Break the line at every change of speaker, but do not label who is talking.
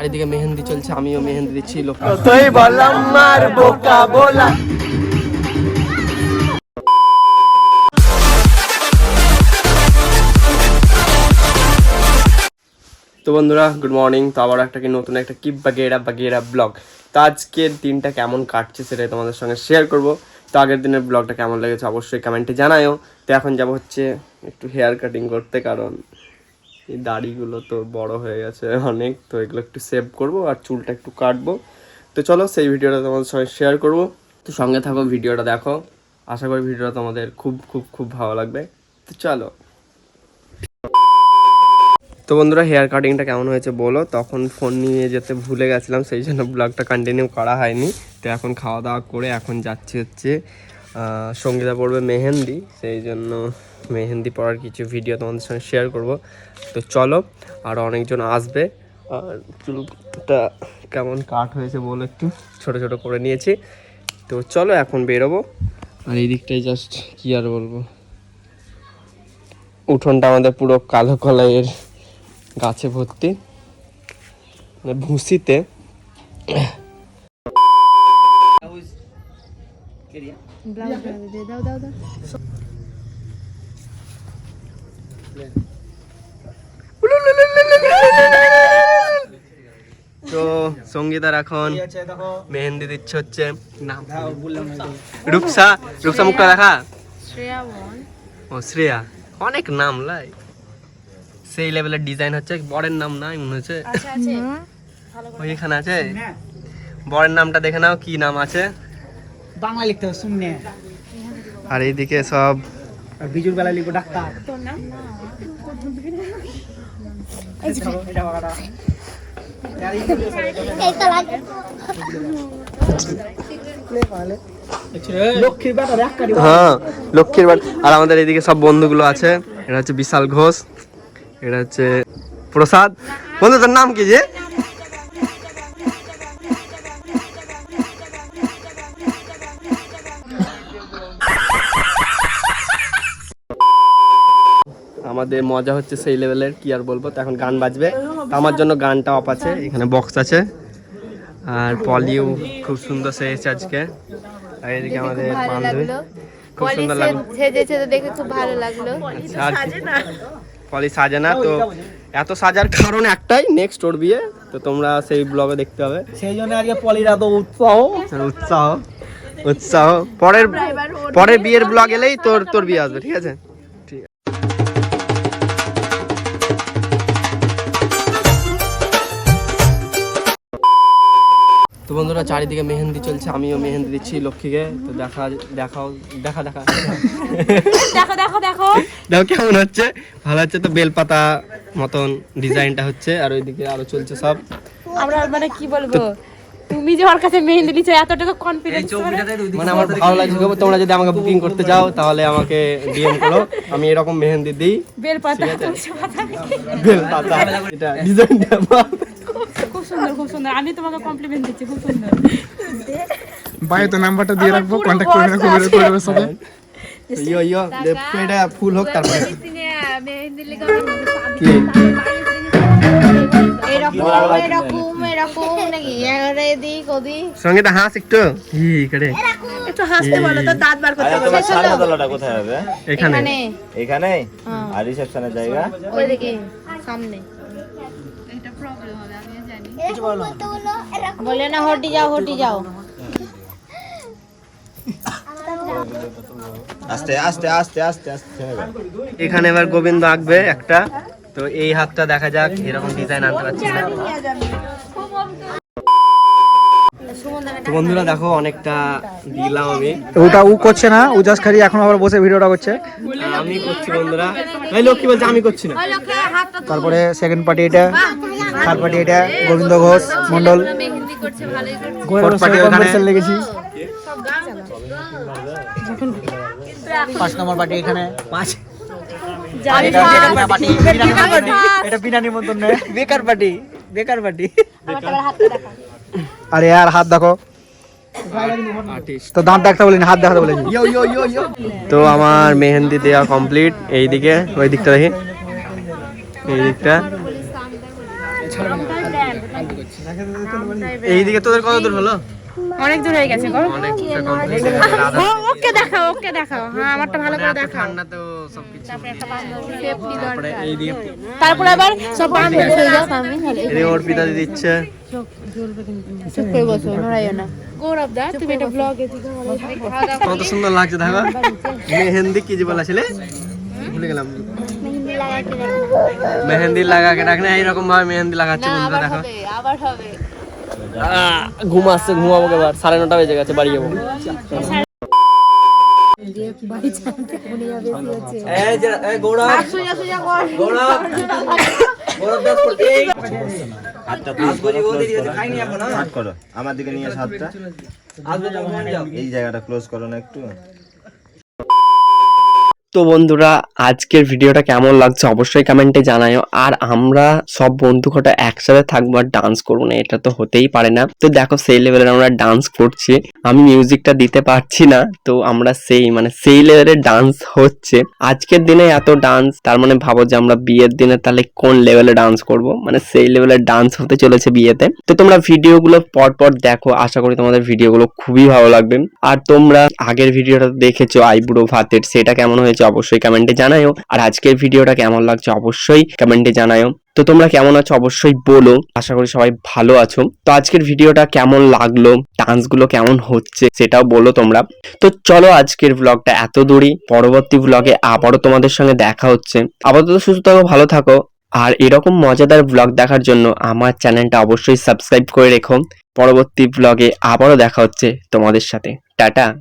চারিদিকে মেহেন্দি চলছে আমিও মেহেন্দি দিচ্ছি লোক
তুই বললাম মার বোকা বলা।
তো বন্ধুরা গুড মর্নিং তো আবার একটা কি নতুন একটা কিপ বাগেরা বাগেরা ব্লগ তো আজকের দিনটা কেমন কাটছে সেটাই তোমাদের সঙ্গে শেয়ার করব। তো আগের দিনের ব্লগটা কেমন লেগেছে অবশ্যই কমেন্টে জানায়ও। তো এখন যাব হচ্ছে একটু হেয়ার কাটিং করতে কারণ এই দাড়িগুলো তো বড় হয়ে গেছে অনেক, তো এগুলো একটু সেভ করব আর চুলটা একটু কাটবো। তো চলো সেই ভিডিওটা তোমাদের সঙ্গে শেয়ার করব। তো সঙ্গে থাকো, ভিডিওটা দেখো। আশা করি ভিডিওটা তোমাদের খুব খুব খুব ভালো লাগবে। তো চলো। তো বন্ধুরা হেয়ার কাটিংটা কেমন হয়েছে বলো? তখন ফোন নিয়ে যেতে ভুলে গেছিলাম, সেই জন্য ব্লগটা কন্টিনিউ করা হয়নি। তো এখন খাওয়া দাওয়া করে এখন যাচ্ছি হচ্ছে সঙ্গীতা পড়বে মেহেন্দি, সেই জন্য মেহেন্দি পড়ার কিছু ভিডিও তোমাদের সঙ্গে শেয়ার করব। তো চলো, আর অনেকজন আসবে। আর চুলটা কেমন কাট হয়েছে বলো একটু, ছোট ছোট করে নিয়েছি। তো চলো, এখন বেরোবো। আর এই দিকটাই জাস্ট কি আর বলব? উঠোনটা আমাদের পুরো কালো কলাইয়ের গাছে ভর্তি। মানে ভুসিতে তো সঙ্গীতার এখন মেহেন্দি দিচ্ছে হচ্ছে নাম রূপসা রূপসা মুখটা দেখা ও শ্রেয়া অনেক নাম লাই। সেই লেভেলের ডিজাইন হচ্ছে বরের নাম নাই মনে হচ্ছে। ওই এখানে আছে? বরের নামটা দেখে নাও কি নাম আছে?
বাংলা লিখতে হবে শুননে।
আর এইদিকে সব
আর বিজুর বেলা লিখব ডাক্তার। বেটা
হ্যাঁ লক্ষ্মীর বাড়ি আর আমাদের এইদিকে সব বন্ধুগুলো আছে। এটা হচ্ছে বিশাল ঘোষ এটা হচ্ছে প্রসাদ। বন্ধু তোর নাম কি যে আমাদের মজা হচ্ছে সেই লেভেলের কি আর বলব তো এখন গান বাজবে। তো আমার জন্য গানটা অফ আছে এখানে বক্স আছে। আর পলিও খুব সুন্দর সেজেছে আজকে। আর এদিকে আমাদের বান্ধবী। খুব সুন্দর লাগল।
সেজেছে তো দেখে খুব ভালো লাগল।
আর পলি সাজে না তো এত সাজার কারণ একটাই নেক্সট ওর বিয়ে। তো তোমরা সেই ব্লগে দেখতে হবে
সেই জন্য আজকে পলিরা তো উৎসাহ।
উৎসাহ উৎসাহ। পরের পরের বিয়ের ব্লগ এলেই তোর তোর বিয়ে আসবে ঠিক আছে? তো বন্ধুরা চারিদিকে মেহেন্দি চলছে। আমিও মেহেন্দি দিচ্ছি লক্ষ্মীকে। তো দেখা দেখাও দেখা দেখা।
দেখো দেখো দেখো।
দেখো কেমন হচ্ছে? ভালো হচ্ছে তো বেলপাতা মতন ডিজাইনটা হচ্ছে আর ওইদিকে আরও চলছে সব।
আমরা মানে কি বলব? তুমি যে ওর কাছে মেহেন্দি নিচ্ছ এতটুকু কনফিডেন্স
মানে আমার ভালো লাগছে গো, তোমরা যদি আমাকে বুকিং করতে চাও তাহলে আমাকে ডিএম করো। আমি এরকম মেহেন্দি দিই।
বেল পাতা
ঠিক আছে।
তুলসী পাতা
বেলপাতা। এটা ডিজাইনটা
সুন্দর খুব সুন্দর আমি তোমাকে কমপ্লিমেন্ট দিচ্ছি খুব সুন্দর
নাম্বারটা দিয়ে রাখব কন্ট্যাক্ট করে নেব করে করে নেব সবাই
ইয়ো ইয়ো এটা ফুল হোক তারপরে সঙ্গীতা হাস একটু হি করে
একটু হাসতে বলো তো দাঁত বার করতে
আচ্ছা সামনে তলাটা কোথায় হবে
এখানে
এখানে
এখানে আর রিসেপশনের জায়গা
ওইদিকে সামনে বলে না। হটি যাও হটি যাও।
আস্তে আস্তে আস্তে আস্তে আস্তে
এখানে এবার গোবিন্দ আঁকবে একটা। তো এই হাতটা দেখা যাক এরকম ডিজাইন আনতে পারছি না। তো বন্ধুরা দেখো অনেকটা দিলাম আমি।
ওটা উ করছে না ও জাস্ট খালি এখন আবার বসে ভিডিওটা করছে।
আমি করছি বন্ধুরা। এই লক্ষ্মী বলছে আমি করছি না।
তারপরে সেকেন্ড পার্টি এটা থার্ড পার্টি এটা গোবিন্দ ঘোষ মন্ডল লেগেছি পাঁচ নম্বর পার্টি এখানে। পাঁচ। এটা বিনা নিমন্ত্রণ বেকার পার্টি বেকার পার্টি আরে यार হাত দেখো। তো দাঁত দেখতে বলিনি হাত দেখাতে বলেছি
তো আমার মেহেন্দি দেওয়া কমপ্লিট এইদিকে ওই দিকটা দেখি। এই দিকটা।
এইদিকে তোদের কত দূর হলো?
অনেক দূর হয়ে গেছে গো। ওকে দেখাও ওকে দেখাও। হ্যাঁ আমারটা ভালো করে দেখাও।
ঠান্ডা তো সবকিছু
তারপরে আবার সব বান্ধব হয়ে যাও। আমি
দিচ্ছে। কত সুন্দর লাগছে দেখো। মেহেন্দি কি যে বলেছিলে ভুলে গেলাম। মেহেন্দি লাগাকে রাখলে এইরকম ভাবে মেহেন্দি লাগাচ্ছে বন্ধুরা দেখো।
আবার হবে।
ঘুম আসছে ঘুমাবো এবার সাড়ে নটা বেজে গেছে বাড়ি যাব।
আমার দিকে নিয়ে
সাতটা
এই জায়গাটা ক্লোজ করো না একটু।
তো বন্ধুরা, আজকের ভিডিওটা কেমন লাগছে অবশ্যই কমেন্টে জানাও আর আমরা সব বন্ধু কটা একসাথে থাকব আর ডান্স করব না, এটা তো হতেই পারে না। তো দেখো, সেই লেভেলের আমরা ডান্স করছি। আমি মিউজিকটা দিতে পারছি না, তো আমরা সেই মানে সেই লেভেলের ডান্স হচ্ছে। আজকের দিনে এত ডান্স তার মানে ভাবো যে আমরা বিয়ের দিনে তাহলে কোন লেভেলে ডান্স করব? মানে সেই লেভেলের ডান্স হতে চলেছে বিয়েতে। তো তোমরা ভিডিওগুলো পর পর দেখো, আশা করি তোমাদের ভিডিওগুলো খুবই ভালো লাগবে। আর তোমরা আগের ভিডিওটা দেখেছ, আইবুড়ো ভাতের, সেটা কেমন হয়েছে অবশ্যই কমেন্টে জানাও আর আজকের ভিডিওটা কেমন লাগছে অবশ্যই কমেন্টে জানায়ও তো তোমরা কেমন আছো অবশ্যই বলো। আশা করি সবাই ভালো আছো। তো আজকের ভিডিওটা কেমন লাগল? ডান্সগুলো কেমন হচ্ছে? সেটাও বলো তোমরা। তো চলো আজকের ব্লগটা এত দূরই পরবর্তী ব্লগে আবারও তোমাদের সঙ্গে দেখা হচ্ছে। আপাতত সুস্থ থাকো, ভালো থাকো। আর এরকম মজাদার ব্লগ দেখার জন্য আমার চ্যানেলটা অবশ্যই সাবস্ক্রাইব করে রেখো। পরবর্তী ব্লগে আবারও দেখা হচ্ছে তোমাদের সাথে। টাটা।